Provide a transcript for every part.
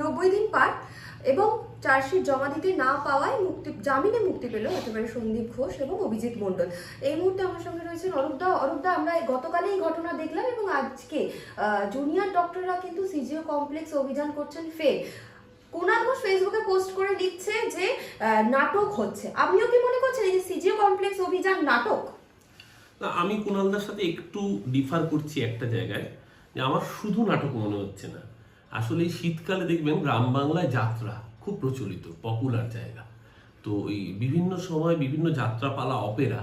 নব্বই দিন পার এবং চার্জশিট জমা দিতে না পাওয়ায় মুক্তি, জামিনে মুক্তি পেল একেবারে সন্দীপ ঘোষ এবং অভিজিৎ মণ্ডল। এই মুহূর্তে আমার সঙ্গে রয়েছেন অরূপদা অরূপদা আমরা গতকালে এই ঘটনা দেখলাম এবং আজকে জুনিয়র ডক্টররা কিন্তু সিজিও কমপ্লেক্স অভিযান করছেন ফের। কুণাল ঘোষ ফেসবুকে পোস্ট করে লিখছে যে নাটক হচ্ছে। আপনিও কি মনে করছেন এই যে সিজিও কমপ্লেক্স অভিযান নাটক? না, আমি কুণালদার সাথে একটু ডিফার করছি একটা জায়গায়, যে আমার শুধু নাটক মনে হচ্ছে না। আসলে এই শীতকালে দেখবেন গ্রাম বাংলায় যাত্রা খুব প্রচলিত পপুলার জায়গা। তো এই বিভিন্ন সময় বিভিন্ন যাত্রাপালা অপেরা,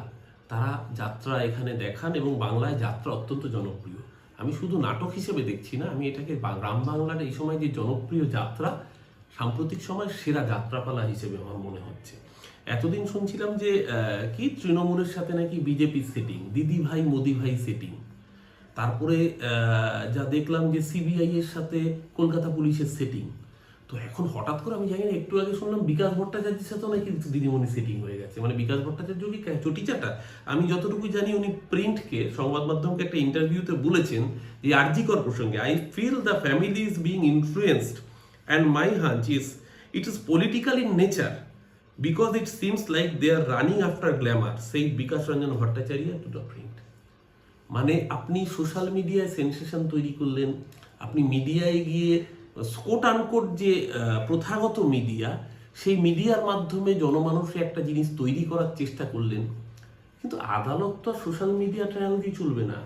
তারা যাত্রা এখানে দেখান এবং বাংলায় যাত্রা অত্যন্ত জনপ্রিয়। আমি শুধু নাটক হিসেবে দেখছি না, আমি এটাকে গ্রাম বাংলার এই সময় যে জনপ্রিয় যাত্রা, সাম্প্রতিক সময় সেরা যাত্রাপালা হিসেবে আমার মনে হচ্ছে। এতদিন শুনছিলাম যে কি তৃণমূলের সাথে নাকি বিজেপি সেটিং দিদি ভাই মোদি ভাই সেটিং তারপরে যা দেখলাম যে সিবিআই এর সাথে কলকাতা পুলিশের সেটিং তো এখন হঠাৎ করে আমি জানি না, একটু আগে শুনলাম বিকাশ ভট্টাচার্যের সাথেও নাকি দিদিমণি সেটিং হয়ে গেছে। মানে বিকাশ ভট্টাচার্য কি চটিচাটা? আমি যতটুকু জানি উনি প্রিন্টকে সংবাদ মাধ্যমকে একটা ইন্টারভিউতে বলেছেন যে আরজিকর প্রসঙ্গে I feel the family is being influenced and my hunch is it is political in nature because it seems like they are running after glamour সেই Bikash Ranjan Bhattacharya to the Print মানে আপনি social মিডিয়ায় sensation তৈরি করলেন, আপনি মিডিয়ায় গিয়ে skate unquote যে প্রথাগত মিডিয়া সেই মিডিয়ার মাধ্যমে জনমানুষে একটা জিনিস তৈরি করার চেষ্টা করলেন। কিন্তু আদালত তো সোশ্যাল মিডিয়া ট্রায়াল দিয়ে চলবে না।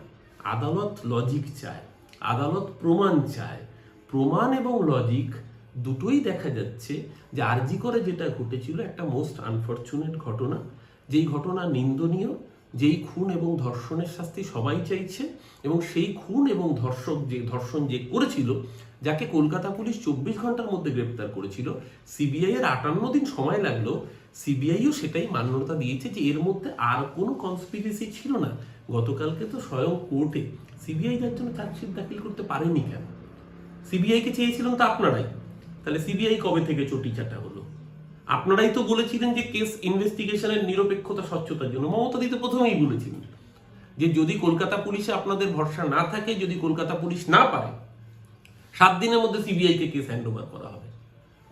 আদালত লজিক চায়, আদালত প্রমাণ চায়। প্রমাণ এবং লজিক দুটোই দেখা যাচ্ছে যে, আরজি করে যেটা ঘটেছিল একটা মোস্ট আনফর্চুনেট ঘটনা, যেই ঘটনা নিন্দনীয় যেই খুন এবং ধর্ষণের শাস্তি সবাই চাইছে এবং সেই খুন এবং ধর্ষক যে ধর্ষণ যে করেছিল, যাকে কলকাতা পুলিশ চব্বিশ ঘণ্টার মধ্যে গ্রেপ্তার করেছিল, সিবিআই এর আটান্ন দিন সময় লাগল সিবিআইও সেটাই মান্যতা দিয়েছে যে এর মধ্যে আর কোনো কনস্পিরেসি ছিল না। গতকালকে তো স্বয়ং কোর্টে সিবিআই যার জন্য চার্জশিট দাখিল করতে পারেনি কেন? সিবিআইকে চেয়েছিলেন তো আপনারাই। তাহলে সিবিআই কবে থেকে চটি চাটা হলো? আপনারাই তো বলেছিলেন যে কেস ইনভেস্টিগেশনের নিরপেক্ষতা, স্বচ্ছতার জন্য। মমতা দিতে প্রথমেই বলেছিলেন যে যদি কলকাতা পুলিশে আপনাদের ভরসা না থাকে, যদি কলকাতা পুলিশ না পারে সাত দিনের মধ্যে সিবিআই কে কেস হ্যান্ড ওভার করা হবে।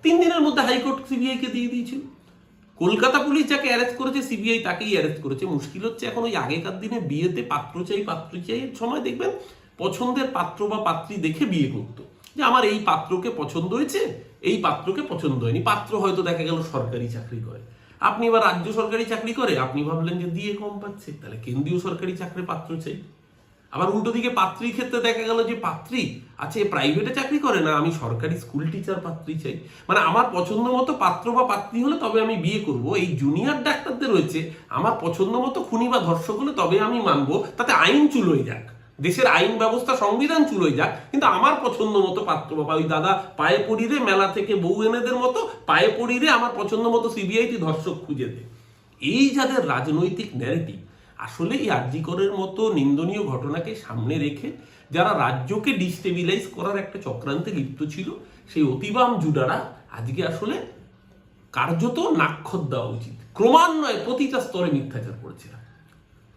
তিন দিনের মধ্যে হাইকোর্ট সিবিআই কে দিয়ে দিয়েছিল। কলকাতা পুলিশ যাকে অ্যারেস্ট করেছে সিবিআই তাকেই অ্যারেস্ট করেছে। মুশকিল হচ্ছে এখন ওই আগেকার দিনে বিয়েতে পাত্র চাই পাত্র চাই সময় দেখবেন পছন্দের পাত্র বা পাত্রী দেখে বিয়ে করতো। যে আমার এই পাত্রকে পছন্দ হয়েছে এই পাত্রকে পছন্দ হয়নি। পাত্র হয়তো দেখা গেল সরকারি চাকরি করে। আপনি এবার রাজ্য সরকারি চাকরি করে, আপনি ভাবলেন যে দিয়ে কম পাচ্ছে। তাহলে কেন্দ্রীয় সরকারি চাকরি পাত্র চাই। আবার উল্টো দিকে পাত্রীর ক্ষেত্রে দেখা গেল যে পাত্রী আচ্ছা প্রাইভেটে চাকরি করে না, আমি সরকারি স্কুল টিচার পাত্রী চাই। মানে আমার পছন্দ মতো পাত্র বা পাত্রী হলে তবে আমি বিয়ে করব। এই জুনিয়র ডাক্তারদের রয়েছে, আমার পছন্দ মতো খুনি বা ধর্ষক হলে তবে আমি মানবো। তাতে আইন চুলোয় যাক। দেশের আইন ব্যবস্থা সংবিধান চুলোয় যাক, কিন্তু আমার পছন্দ মতো পাত্র বাবা, ওই দাদা পায়ে পড়িরে মেলা থেকে বউ এনেদের মতো পায়ে পড়িরে আমার পছন্দ মতো সিবিআইটি ধর্ষক খুঁজে দে। এই যাদের রাজনৈতিক ন্যারেটিভ আসলে এই আর্যিকরের মতো নিন্দনীয় ঘটনাকে সামনে রেখে যারা রাজ্যকে ডিস্টেবিলাইজ করার একটা চক্রান্তে লিপ্ত ছিল, সেই অতিবাম জুডারা আজকে আসলে কার্যত নাক্ষর দেওয়া উচিত। ক্রমান্বয়ে প্রতিটা স্তরে মিথ্যাচার করেছে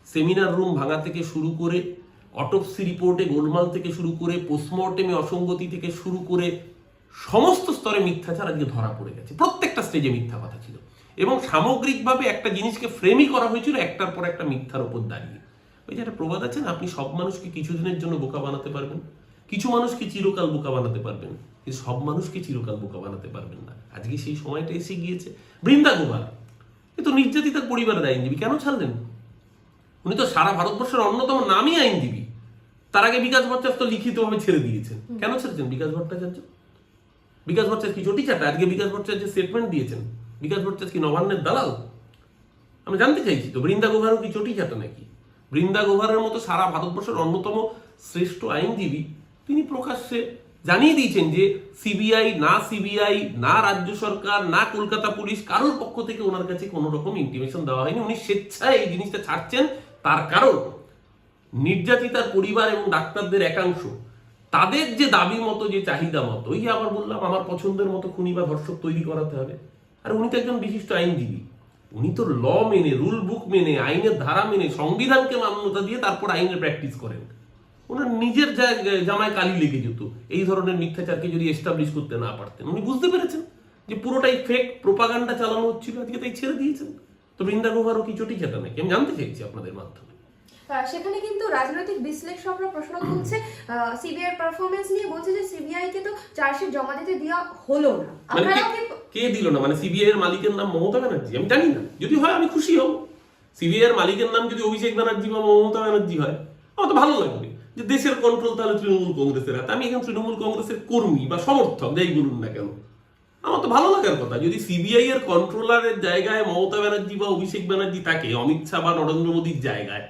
সেমিনার রুম ভাঙা থেকে শুরু করে অটোপসি রিপোর্টে গোলমাল থেকে শুরু করে পোস্টমর্টেমে অসঙ্গতি থেকে শুরু করে সমস্ত স্তরে মিথ্যা মিথ্যাচার আজকে ধরা পড়ে গেছে। প্রত্যেকটা স্টেজে মিথ্যা কথা ছিল। এবং সামগ্রিকভাবে একটা জিনিসকে ফ্রেমই করা হয়েছিল, একটার পর একটা মিথ্যার ওপর দাঁড়িয়ে। ওই যে একটা প্রবাদ আছে না, আপনি সব মানুষকে কিছুদিনের জন্য বোকা বানাতে পারবেন। কিছু মানুষকে চিরকাল বোকা বানাতে পারবেন, কিন্তু সব মানুষকে চিরকাল বোকা বানাতে পারবেন না। আজকে সেই সময়টা এসে গিয়েছে। বৃন্দা গোপাল, এ তো নির্যাতিতার পরিবারের আইনজীবী, কেন ছাড়লেন? উনি তো সারা ভারতবর্ষের অন্যতম নামই আইনজীবী। তার আগে বিকাশ ভট্টাচার্য তো লিখিতভাবে ছেড়ে দিয়েছেন। কেন ছেড়েছেন বিকাশ ভট্টাচার্য? বিকাশ ভট্টাচার্য কি চটি চাটা আজকে বিকাশ ভট্টাচার্য স্টেটমেন্ট দিয়েছেন। বিকাশ ভট্টাচার্য কি নবান্নের দালাল? আমি জানতে চাইছি তো বৃন্দা গোভারও কি চটি চাটা নাকি? বৃন্দা গোভারের মতো সারা ভারতবর্ষের অন্যতম শ্রেষ্ঠ আইনজীবী তিনি প্রকাশ্যে জানিয়ে দিয়েছেন যে সিবিআই না সিবিআই না রাজ্য সরকার না কলকাতা পুলিশ কারোর পক্ষ থেকে ওনার কাছে কোনো রকম ইন্টিমেশন দেওয়া হয়নি। উনি স্বেচ্ছায় এই জিনিসটা ছাড়ছেন তার কারণ নির্যাতিতার পরিবার এবং ডাক্তারদের একাংশ, তাদের যে দাবি মতো, যে চাহিদা মতো, ওই আবার বললাম, আমার পছন্দের মতো খুনি বা ধর্ষক তৈরি করাতে হবে। আর উনি তো একজন বিশিষ্ট আইনজীবী। উনি তো ল মেনে, রুল বুক মেনে, আইনের ধারা মেনে, সংবিধানকে মান্যতা দিয়ে তারপর আইনের প্র্যাকটিস করেন। ওনার নিজের জামায় কালি লেগে যেত। এই ধরনের মিথ্যাচারকে যদি এস্টাবলিশ করতে না পারতেন, উনি বুঝতে পেরেছেন যে পুরোটাই ফেক প্রোপাগান্ডা চালানো হচ্ছিল, আজকে তাই ছেড়ে দিয়েছেন। তো বৃন্দা গুহারও কি চটি চাটা নাকি? আমি জানতে চাইছি আপনাদের মাধ্যমে। সেখানে কিন্তু রাজনৈতিক বিশ্লেষকরা প্রশ্ন তুলছে। সিবিআই পারফরমেন্স নিয়ে বলছে যে সিবিআই কে তো চার্জশিট জমা দিতে দেওয়া হলো না। মানে কে- কি কে দিল না? মানে সিবিআই এর মালিকের নাম মমতা ব্যানার্জি? আমি জানি না। যদি হয় আমি খুশি হব। সিবিআই এর মালিকের নাম যদি অভিষেক ব্যানার্জি বা মমতা ব্যানার্জি হয় আমার তো ভালো লাগবে। যে দেশের কন্ট্রোল তাহলে তৃণমূল কংগ্রেসের হাতে। আমি এখন তৃণমূল কংগ্রেসের কর্মী বা সমর্থক যাই বলুন না কেন। আমার তো ভালো লাগার কথা। যদি সিবিআই এর কন্ট্রোলারের জায়গায় মমতা ব্যানার্জি বা অভিষেক ব্যানার্জি থাকে অমিত শাহ বা নরেন্দ্র মোদীর জায়গায়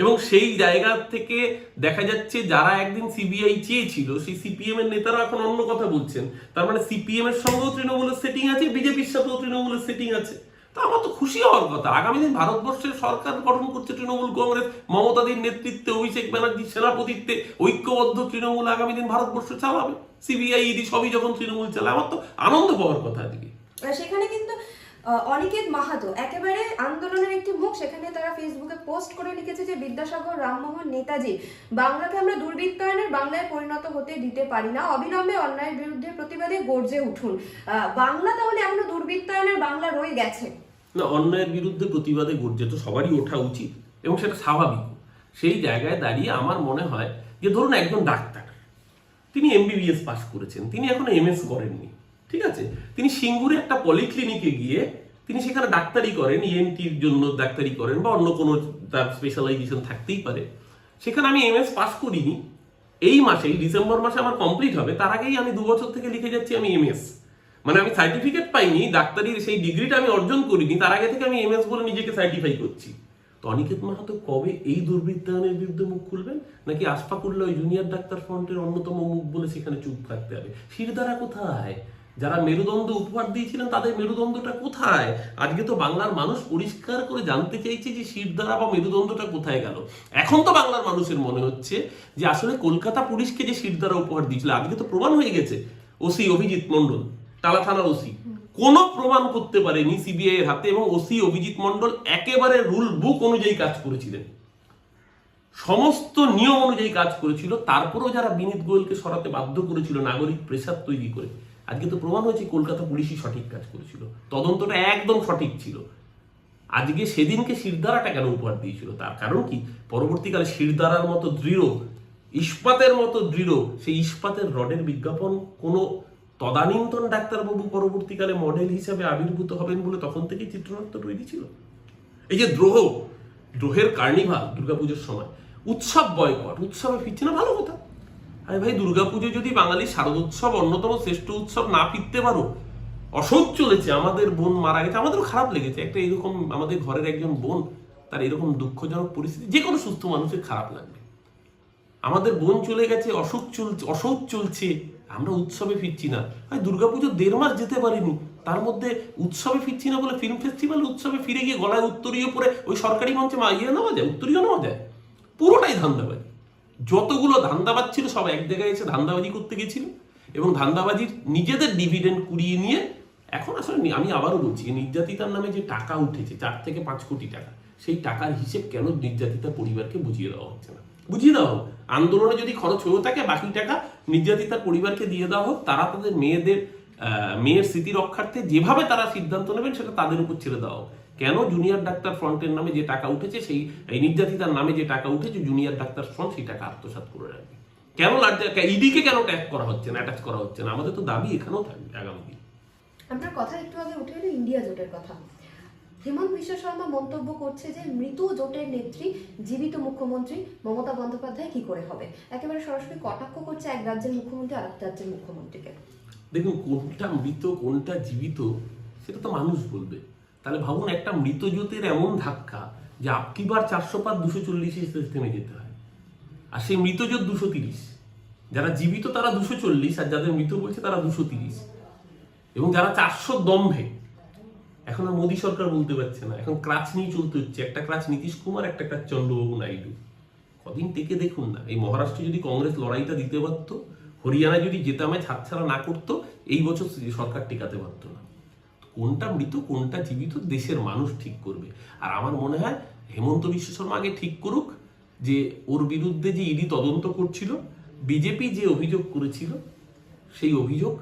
এবং সেই জায়গা থেকে দেখা যাচ্ছে যারা একদিন সিবিআই চেয়েছিল, সেই সিপিএম এর নেতারা এখন অন্য কথা বলছেন। তার মানে সিপিএম এর সঙ্গেও তৃণমূলের সেটিং আছে বিজেপির সাথেও তৃণমূলের সেটিং আছে। তা আমার তো খুশি হওয়ার কথা। আগামী দিন ভারতবর্ষের সরকার গঠন করছে তৃণমূল কংগ্রেস, মমতাদির নেতৃত্বে, অভিষেক ব্যানার্জির সেনাপতিত্বে, ঐক্যবদ্ধ তৃণমূল আগামী দিন ভারতবর্ষ চালাবে। সিবিআই ইডি সবই যখন তৃণমূল চালায়, আমার তো আনন্দ পাওয়ার কথা আজকে সেখানে কিন্তু অনিকেত মাহাতো। একেবারে আন্দোলনের একটি মুখ, সেখানে তারা ফেসবুকে পোস্ট করে লিখেছে যে, বিদ্যাসাগর, রামমোহন, নেতাজি, বাংলাকে আমরা দুর্বৃত্তায়নের বাংলায় পরিণত হতে দিতে পারি না। অবিলম্বে অন্যায়ের বিরুদ্ধে প্রতিবাদে গর্জে উঠুন। বাংলা তাহলে এখনও দুর্বৃত্তায়নের বাংলা রয়ে গেছে। না, অন্যায়ের বিরুদ্ধে প্রতিবাদে গর্জে তো সবারই ওঠা উচিত, এবং সেটা স্বাভাবিক। সেই জায়গায় দাঁড়িয়ে আমার মনে হয় যে, ধরুন একজন ডাক্তার, তিনি এমবিবিএস পাস করেছেন, তিনি এখনও এমএস করেননি। ঠিক আছে? তিনি সিঙ্গুরে একটা পলিক্লিনিকে গিয়ে তিনি সেখানে ডাক্তারি করেন ইএনটির জন্য ডাক্তারি করেন বা অন্য কোনো তার স্পেশালাইজেশন থাকতেই পারে। সেখানে আমি এমএস পাস করিনি। এই মাসে ডিসেম্বর মাসে আমার কমপ্লিট হবে। তার আগেই আমি দু বছর থেকে লিখে যাচ্ছি আমি এমএস মানে আমি সার্টিফিকেট পাইনি, ডাক্তারির সেই ডিগ্রিটা আমি অর্জন করিনি, তার আগে থেকে আমি এমএস বলে নিজেকে সার্টিফাই করছি। তো অনিকেত মাহাতো কবে এই দুর্বৃত্তায়নের বিরুদ্ধে মুখ খুলবেন? নাকি আশফাকুল্লাহ জুনিয়র ডাক্তার ফ্রন্টের অন্যতম মুখ বলে সেখানে চুপ থাকতে হবে? শিরদারা কোথায়? যারা মেরুদণ্ড উপহার দিয়েছিলেন, তাদের মেরুদণ্ডটা কোথায়? আজকে তো বাংলার মানুষ পরিষ্কার করে জানতে চাইছে যে শিরদারা বা মেরুদণ্ডটা কোথায় গেল। এখন তো বাংলার মানুষের মনে হচ্ছে যে আসলে কলকাতা পুলিশকে যে শিরদারা উপহার দিয়েছিল, আজকে তো প্রমাণ হয়ে গেছে। ওসি অভিজিৎ মন্ডল টালা থানার ওসি। কোনো প্রমাণ করতে পারেনি সিবিআই এর হাতে এবং ওসি অভিজিৎ মন্ডল একেবারে রুল বুক অনুযায়ী কাজ করেছিলেন। সমস্ত নিয়ম অনুযায়ী কাজ করেছিল, তারপরেও যারা বিনীত গোয়েলকে সরাতে বাধ্য করেছিল, নাগরিক প্রেসার তৈরি করে আজকে তো প্রমাণ হয়েছে কলকাতা পুলিশই সঠিক কাজ করেছিল। তদন্তটা একদম সঠিক ছিল। আজকে সেদিনকে শিরদারাটা কেন উপহার দিয়েছিল? তার কারণ কি? পরবর্তীকালে শিরদারার মতো দৃঢ়, ইস্পাতের মতো দৃঢ়, সেই ইস্পাতের রডের বিজ্ঞাপন কোনো তদানীন্তন ডাক্তারবাবু পরবর্তীকালে মডেল হিসাবে আবির্ভূত হবেন বলে তখন থেকেই চিত্রনাট্য তৈরি ছিল। এই যে দ্রোহ, দ্রোহের কার্নিভাল দুর্গাপুজোর সময়, উৎসব বয়কট, উৎসবে ফিরছে না? ভালো কথা। আরে ভাই, দুর্গাপুজো যদি বাঙালির শারদোৎসব, অন্যতম শ্রেষ্ঠ উৎসব না ফিরতে পারো অসহ্য চলেছে, আমাদের বোন মারা গেছে, আমাদেরও খারাপ লেগেছে। একটা এরকম আমাদের ঘরের একজন বোন, তার এরকম দুঃখজনক পরিস্থিতি, যে কোনো সুস্থ মানুষের খারাপ লাগবে। আমাদের বোন চলে গেছে অসুখ চলছে অসুখ চলছে, আমরা উৎসবে ফিরছি না। ভাই দুর্গাপুজো দেড় মাস যেতে পারিনি, তার মধ্যে উৎসবে ফিরছি না বলে ফিল্ম ফেস্টিভ্যাল উৎসবে ফিরে গিয়ে গলায় উত্তরীয় পরে ওই সরকারি মঞ্চে ইয়ে নেওয়া যায়, উত্তরীয় নেওয়া যায়, পুরোটাই ধান্দাবাজি। যতগুলো ধান্দাবাজ ছিল, সব এক জায়গায় এসে ধান্দাবাজি করতে গেছিল এবং ধান্দাবাজির নিজেদের ডিভিডেন্ড কুড়িয়ে নিয়ে এখন আসলে আমি আবারও বলছি নির্যাতিতার নামে যে টাকা উঠেছে, চার থেকে পাঁচ কোটি টাকা, সেই টাকার হিসেব কেন নির্যাতিতার পরিবারকে বুঝিয়ে দেওয়া হচ্ছে না? বুঝিয়ে দেওয়া হোক, আন্দোলনে যদি খরচ হয়েও থাকে, বাকি টাকা নির্যাতিতার পরিবারকে দিয়ে দেওয়া হোক, তারা তাদের মেয়েদের মেয়ের স্মৃতি রক্ষার্থে যেভাবে তারা সিদ্ধান্ত নেবেন, সেটা তাদের উপর ছেড়ে দেওয়া হোক। কেন জুনিয়র ডাক্তার ফ্রন্টের নামে যে টাকা উঠেছে সেই এই নির্যাতিতার নামে যে টাকা উঠেছে জুনিয়র ডাক্তার ফ্রন্ট সেই টাকা আত্মসাৎ করে রাখবে। কেন ইডিকে কেন ট্যাগ করা হচ্ছে না অ্যাটাচ করা হচ্ছে না? আমাদের তো দাবি এখানেও থাকবে আগামী দিন। আপনার কথা একটু আগে উঠে এলো ইন্ডিয়া জোটের কথা। হেমন্ত বিশ্ব শর্মা মন্তব্য করছে যে মৃত জোটের নেত্রী জীবিত মুখ্যমন্ত্রী মমতা বন্দ্যোপাধ্যায় কি করে হবে? একেবারে সরাসরি কটাক্ষ করছে এক রাজ্যের মুখ্যমন্ত্রী আর এক রাজ্যের মুখ্যমন্ত্রীকে। দেখুন কোনটা মৃত কোনটা জীবিত সেটা তো মানুষ বলবে। তাহলে ভাবুন একটা মৃত জ্যোতির এমন ধাক্কা যে আপকিবার চারশো পাঁচ দুশো চল্লিশে থেমে যেতে হয়। আর সেই মৃত জোট দুশো তিরিশ। যারা জীবিত তারা দুশো চল্লিশ, আর যাদের মৃত বলছে তারা দুশো তিরিশ। এবং যারা চারশো দম্ভে, এখন আর মোদী সরকার বলতে পারছে না, এখন ক্রাচ নিয়ে চলতে হচ্ছে। একটা ক্রাচ নীতিশ কুমার, একটা ক্রাচ চন্দ্রবাবু নাইডু। কদিন থেকে দেখুন না, এই মহারাষ্ট্রে যদি কংগ্রেস লড়াইটা দিতে পারতো, হরিয়ানা যদি জেতামে ছাড়ছাড়া না করতো, এই বছর সরকার টিকাতে পারতো না। কোনটা মৃত, কোনটা জীবিত, দেশের মানুষ ঠিক করবে। আর আমার মনে হয় হেমন্ত বিশ্ব শর্মা আগে ঠিক করুক যে ওর বিরুদ্ধে যে ইডি তদন্ত করছিল, বিজেপি যে অভিযোগ করেছিল, সেই অভিযোগ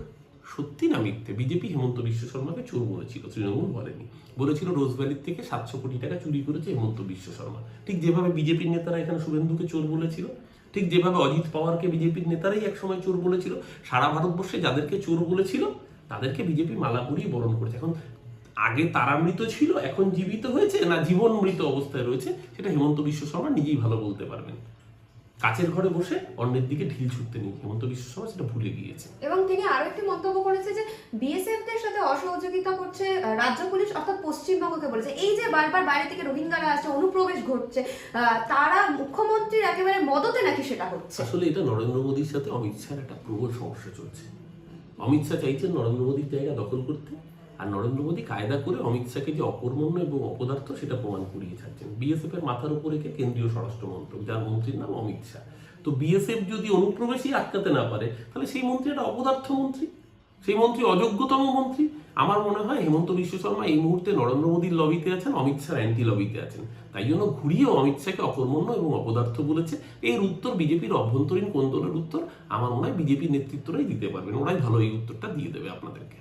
সত্যি না মিথ্যে? বিজেপি হেমন্ত বিশ্ব শর্মাকে চোর বলেছিল, তৃণমূল বলেনি। বলেছিল রোজভ্যালির থেকে সাতশো কোটি টাকা চুরি করেছে হেমন্ত বিশ্ব শর্মা। ঠিক যেভাবে বিজেপির নেতারা এখানে শুভেন্দুকে চোর বলেছিল, ঠিক যেভাবে অজিত পাওয়ারকে বিজেপির নেতারাই একসময় চোর বলেছিল, সারা ভারতবর্ষে যাদেরকে চোর বলেছিল তাদেরকে বিজেপি মালা পরিয়ে বরণ করেছে। এখন আগে তারা মৃত ছিল এখন জীবিত হয়েছে না জীবন মৃত অবস্থায় রয়েছে সেটা হেমন্ত বিশ্ব শর্মা নিজেই ভালো বলতে পারবেন। কাছের ঘরে বসে অন্যের দিকে ঢিল ছুটতে নেই হেমন্ত বিশ্ব শর্মা সেটা ভুলে গিয়েছে। এবং তিনি আরও একটি মন্তব্য করেছে যে বিএসএফ দের সাথে অসহযোগিতা করছে রাজ্য পুলিশ অর্থাৎ পশ্চিমবঙ্গকে বলেছে। এই যে বারবার বাইরে থেকে রোহিঙ্গারা আসছে অনুপ্রবেশ ঘটছে তারা মুখ্যমন্ত্রীর একেবারে মদতে নাকি সেটা হচ্ছে? আসলে এটা নরেন্দ্র মোদীর সাথে অমিত শাহের একটা প্রবল সমস্যা চলছে। অমিত শাহ চাইছেন নরেন্দ্র মোদীর জায়গা দখল করতে। আর নরেন্দ্র মোদী কায়দা করে অমিত শাহকে যে অকর্মণ্য এবং অপদার্থ সেটা প্রমাণ করিয়ে ছাড়ছেন। বিএসএফ এর মাথার উপরে কে কেন্দ্রীয় স্বরাষ্ট্র মন্ত্রক, যার মন্ত্রীর নাম অমিত শাহ। তো বিএসএফ যদি অনুপ্রবেশই আটকাতে না পারে, তাহলে সেই মন্ত্রী একটা অপদার্থ মন্ত্রী। সেই মন্ত্রী অযোগ্যতম মন্ত্রী। আমার মনে হয় হেমন্ত বিশ্ব শর্মা এই মুহূর্তে নরেন্দ্র মোদীর লবিতে আছেন, অমিত শাহ অ্যান্টি লবিতে আছেন। তাই জন্য ঘুরিয়েও অমিত শাহকে অকর্মণ্য এবং অপদার্থ বলেছে। এর উত্তর বিজেপির অভ্যন্তরীণ কোন দলের উত্তর আমার মনে হয় বিজেপি নেতৃত্বরাই দিতে পারবেন। ওরাই ভালো এই উত্তরটা দিয়ে দেবে আপনাদেরকে।